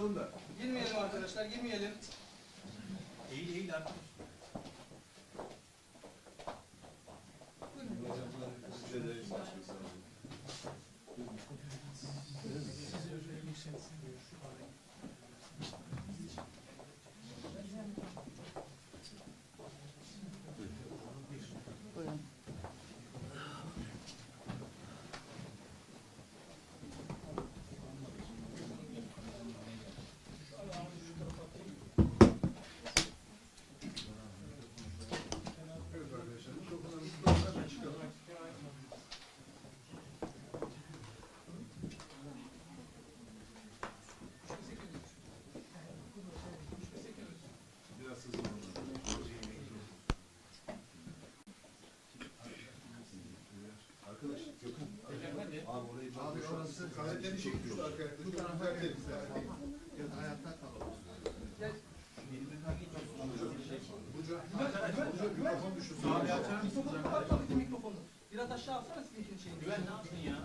Bunda. Girmeyelim arkadaşlar, girmeyelim. Eğil eğil artık. Abi orası kasetleri çekmişti arkaya. Bu tarafta tertemiz. Hayatta kalalım. Mikrofonu. Biraz aşağı alsana sizin şeyini. Güven ne yaptın ya?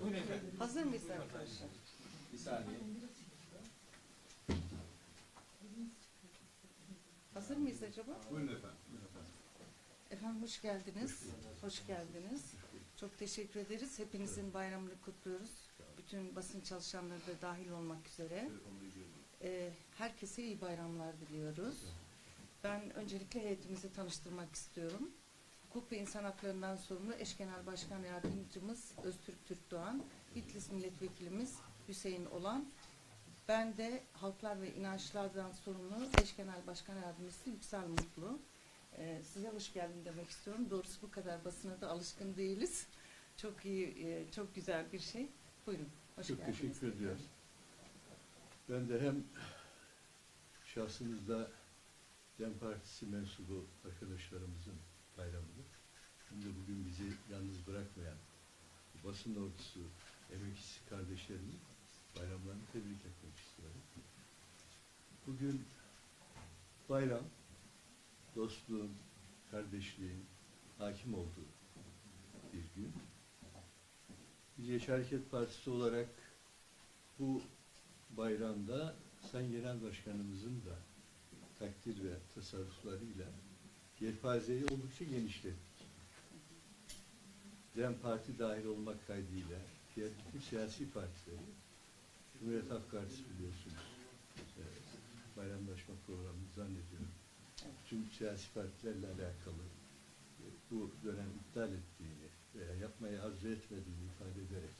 Buyurun efendim. Hazır mıyız arkadaşlar? Bir saniye. Hazır mıyız acaba? Buyurun efendim. Buyurun efendim. Efendim hoş geldiniz. Hoş geldiniz. Çok teşekkür ederiz. Hepinizin bayramını kutluyoruz. Bütün basın çalışanları da dahil olmak üzere. Ee, herkese iyi bayramlar diliyoruz. Ben öncelikle heyetimizi tanıştırmak istiyorum. Hukuk ve İnsan Haklarından sorumlu Eş Genel Başkan Yardımcımız Öztürk Türkdoğan, Bitlis Milletvekilimiz Hüseyin Olan, ben de Halklar ve İnançlardan sorumlu Eş Genel Başkan Yardımcısı Yüksel Mutlu. Ee, size hoş geldin demek istiyorum. Doğrusu bu kadar basına da alışkın değiliz. Çok iyi, e, çok güzel bir şey. Buyurun, hoş Çok geldiniz. teşekkür ediyorum. Ben de hem şahsımızda DEM Partisi mensubu arkadaşlarımızın bayramını hem de bugün bizi yalnız bırakmayan bu basın ordusu, emekçisi kardeşlerimin bayramlarını tebrik etmek istiyorum. Bugün bayram, dostluğun, kardeşliğin hakim olduğu bir gün. Milliyetçi Hareket Partisi olarak bu bayramda Sayın Genel Başkanımızın da takdir ve tasarruflarıyla yelpazeyi oldukça genişlettik. DEM Parti dahil olmak kaydıyla diğer bütün siyasi partileri Cumhuriyet Halk Partisi biliyorsunuz e, bayramlaşma programını zannediyorum. Tüm siyasi partilerle alakalı e, bu dönem iptal ettiğini veya yapmayı arzu etmediğini ifade ederek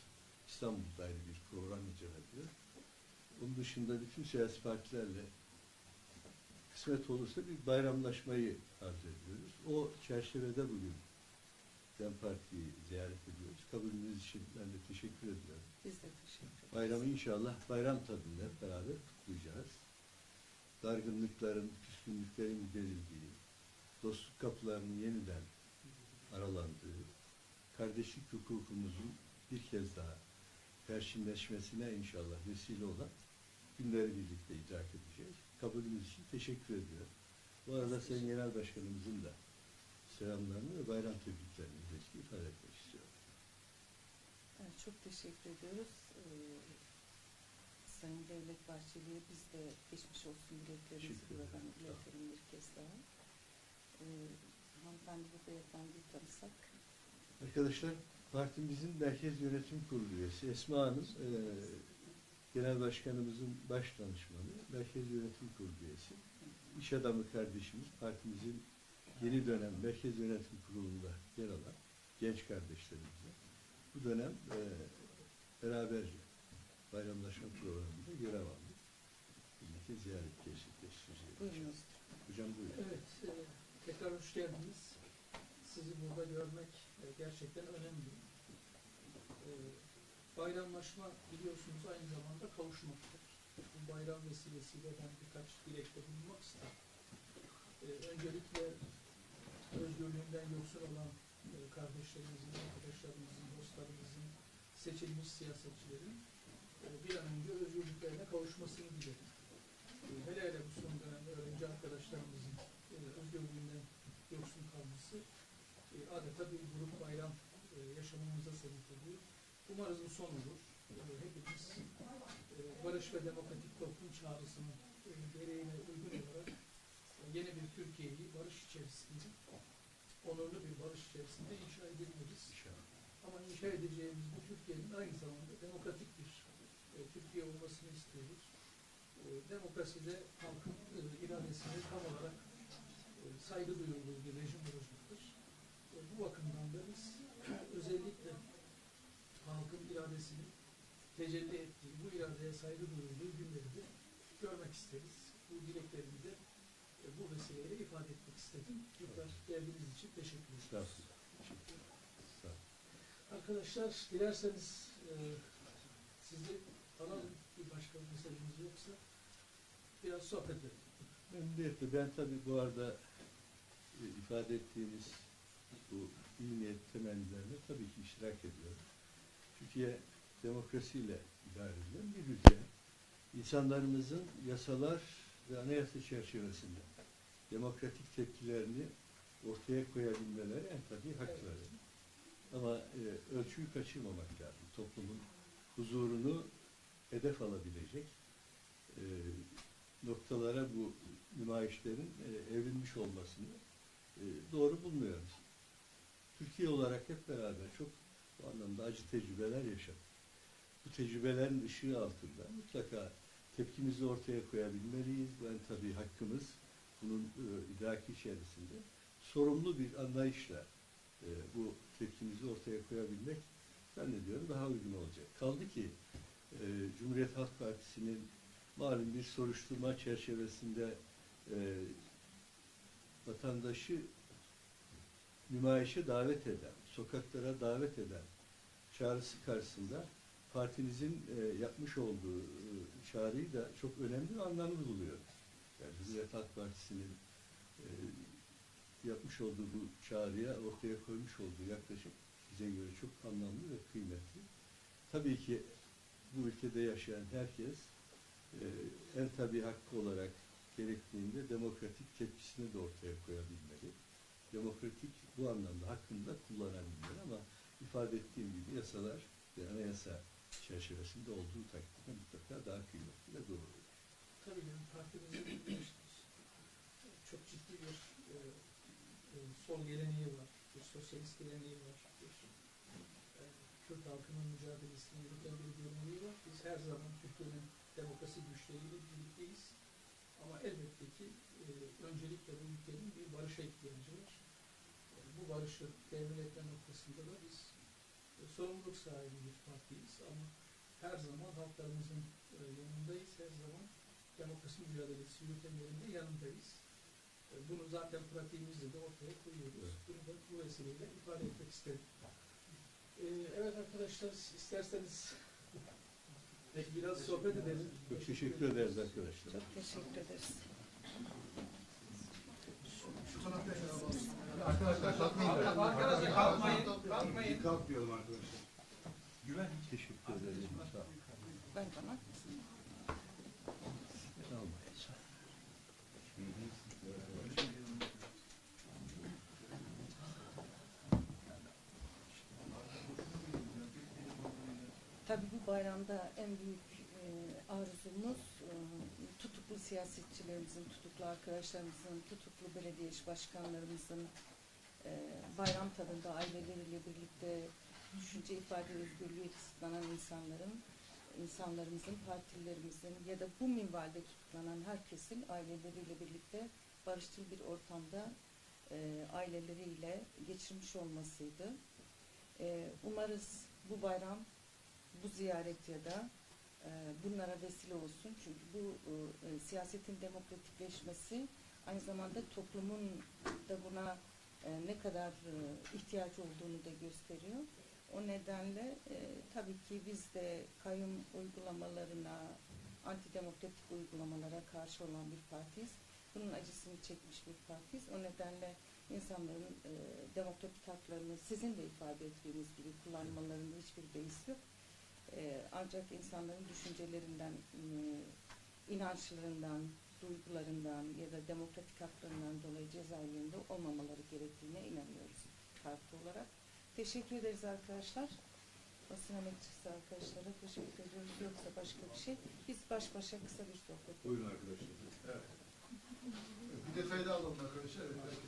İstanbul'da ayrı bir program icra ediyor. Bunun dışında bütün siyasi partilerle kısmet olursa bir bayramlaşmayı arzu ediyoruz. O çerçevede bugün DEM Parti'yi ziyaret ediyoruz. Kabulünüz için ben de teşekkür ediyorum. Biz de teşekkür ederiz. Bayramı inşallah bayram tadıyla hep beraber kutlayacağız. Dargınlıkların, küskünlüklerin giderildiği, dostluk kapılarının yeniden aralandığı, kardeşlik hukukumuzun bir kez daha perşinleşmesine inşallah vesile olan günleri birlikte idrak edeceğiz. Kabulünüz için teşekkür ediyorum. Bu arada Sayın Genel Başkanımızın da selamlarını ve bayram tebriklerini özellikle ifade etmek istiyorum. Evet, çok teşekkür ediyoruz. Ee, Sayın Devlet Bahçeli'ye biz de geçmiş olsun dileklerimizi buradan iletelim bir kez daha. Ee, hanımefendi ve beyefendiyi tanısak. Arkadaşlar partimizin Merkez Yönetim Kurulu üyesi Esma Hanım e, Genel Başkanımızın baş danışmanı, Merkez Yönetim Kurulu üyesi. İş adamı kardeşimiz, partimizin yeni dönem Merkez Yönetim Kurulu'nda yer alan genç kardeşlerimizle bu dönem e, beraberce bayramlaşma programında görev aldık. Birlikte ziyaret gerçekleştireceğiz. Buyurunuz. Hocam buyurun. Evet, e, tekrar hoş geldiniz. sizi burada görmek e, gerçekten önemli. E, bayramlaşma biliyorsunuz aynı zamanda kavuşmaktır. Bu bayram vesilesiyle ben birkaç dilekte bulunmak isterim. E, öncelikle özgürlüğünden yoksun olan e, kardeşlerimizin, arkadaşlarımızın, dostlarımızın, seçilmiş siyasetçilerin e, bir an önce özgürlüklerine kavuşmasını dilerim. E, hele hele bu son dönemde öğrenci arkadaşlarımızın özgürlüğünden yoksun kalması adeta bir grup bayram yaşamamıza sebep oluyor. Umarız bu son olur. Hepimiz barış ve demokratik toplum çağrısının gereğine uygun olarak yeni bir Türkiye'yi barış içerisinde, onurlu bir barış içerisinde inşa edebiliriz. Ama inşa edeceğimiz bu Türkiye'nin aynı zamanda demokratik bir e, Türkiye olmasını istiyoruz. E, demokraside halkın e, iradesine tam olarak e, saygı duyulduğu bir rejim olacaktır. E, bu bakımdan da biz özellikle halkın iradesinin tecelli ettiği, bu iradeye saygı duyulduğu günleri de görmek isteriz. Bu dileklerimi de e, bu vesileyle ifade etmek istedim. Tekrar geldiğiniz için teşekkür ederim. Arkadaşlar dilerseniz e, sizi alalım. Bir başka mesajınız yoksa biraz sohbet edelim. Memnuniyetle. Ben tabii bu arada e, ifade ettiğiniz bu iyi niyet temellerine tabii ki iştirak ediyorum. Türkiye demokrasiyle idare edilen bir ülke. İnsanlarımızın yasalar ve anayasa çerçevesinde demokratik tepkilerini ortaya koyabilmeleri en tabii hakları. Ama e, ölçüyü kaçırmamak lazım. Toplumun huzurunu hedef alabilecek e, noktalara bu nümayişlerin e, evrilmiş olmasını e, doğru bulmuyoruz. Türkiye olarak hep beraber çok bu anlamda acı tecrübeler yaşadık. Bu tecrübelerin ışığı altında mutlaka tepkimizi ortaya koyabilmeliyiz. Bu en tabii hakkımız. Bunun e, idraki içerisinde sorumlu bir anlayışla e, bu tepkimizi ortaya koyabilmek zannediyorum daha uygun olacak. Kaldı ki e, Cumhuriyet Halk Partisi'nin malum bir soruşturma çerçevesinde e, vatandaşı nümayişe davet eden, sokaklara davet eden çağrısı karşısında partimizin e, yapmış olduğu e, çağrıyı da çok önemli ve anlamlı buluyoruz. Yani Cumhuriyet Halk Partisi'nin e, yapmış olduğu bu çağrıya ortaya koymuş olduğu yaklaşım bize göre çok anlamlı ve kıymetli. Tabii ki bu ülkede yaşayan herkes e, en tabii hakkı olarak gerektiğinde demokratik tepkisini de ortaya koyabilmeli. Demokratik bu anlamda hakkını da kullanabilmeli ama ifade ettiğim gibi yasalar ve anayasa çerçevesinde olduğu takdirde mutlaka daha kıymetli ve doğru. Tabii benim partimizin çok ciddi bir e, e, sol geleneği var, bir sosyalist geleneği var, bir e, Kürt halkının mücadelesini yürüten bir geleneği var. Biz her zaman Türkiye'nin demokrasi güçleriyle birlikteyiz. Ama elbette ki e, öncelikle bu ülkenin bir barışa ihtiyacı var. E, bu barışı temin etme noktasında da biz e, sorumluluk sahibi bir partiyiz ama her zaman halklarımızın e, yanındayız, her zaman demokrasi mücadelesi yürütenlerinde yanındayız. E, Bunu zaten pratiğimizde de ortaya koyuyoruz. Bunu da bu vesileyle ifade etmek istedim. E, Evet arkadaşlar isterseniz biraz sohbet edelim. Çok teşekkür ederiz arkadaşlar. Çok teşekkür ederiz. Şu tarafta. Arkadaşlar kalkmayın. Arkadaşlar kalkmayın, kalkmayın. Kalk diyorum arkadaşlar. Güven. Teşekkür ederim. Ben bana. Tabii bu bayramda en büyük e, arzumuz e, tutuklu siyasetçilerimizin, tutuklu arkadaşlarımızın, tutuklu belediye iş başkanlarımızın e, bayram tadında aileleriyle birlikte düşünce ifade özgürlüğü kısıtlanan insanların, insanlarımızın, partilerimizin ya da bu minvalde tutuklanan herkesin aileleriyle birlikte barışçıl bir ortamda e, aileleriyle geçirmiş olmasıydı. E, umarız bu bayram bu ziyaret ya da e, bunlara vesile olsun. Çünkü bu e, siyasetin demokratikleşmesi aynı zamanda toplumun da buna e, ne kadar e, ihtiyaç olduğunu da gösteriyor. O nedenle e, tabii ki biz de kayyum uygulamalarına, antidemokratik uygulamalara karşı olan bir partiyiz. Bunun acısını çekmiş bir partiyiz. O nedenle insanların e, demokratik haklarını sizin de ifade ettiğiniz gibi kullanmalarında hiçbir beis yok. Ee, ancak insanların düşüncelerinden, e, inançlarından, duygularından ya da demokratik haklarından dolayı cezaevinde olmamaları gerektiğine inanıyoruz parti olarak. Teşekkür ederiz arkadaşlar. Basın emekçisi arkadaşlara teşekkür ediyoruz. Yoksa başka bir şey. Biz baş başa kısa bir sohbet. Buyurun arkadaşlar. Evet. Bir detayı da alalım arkadaşlar. Evet.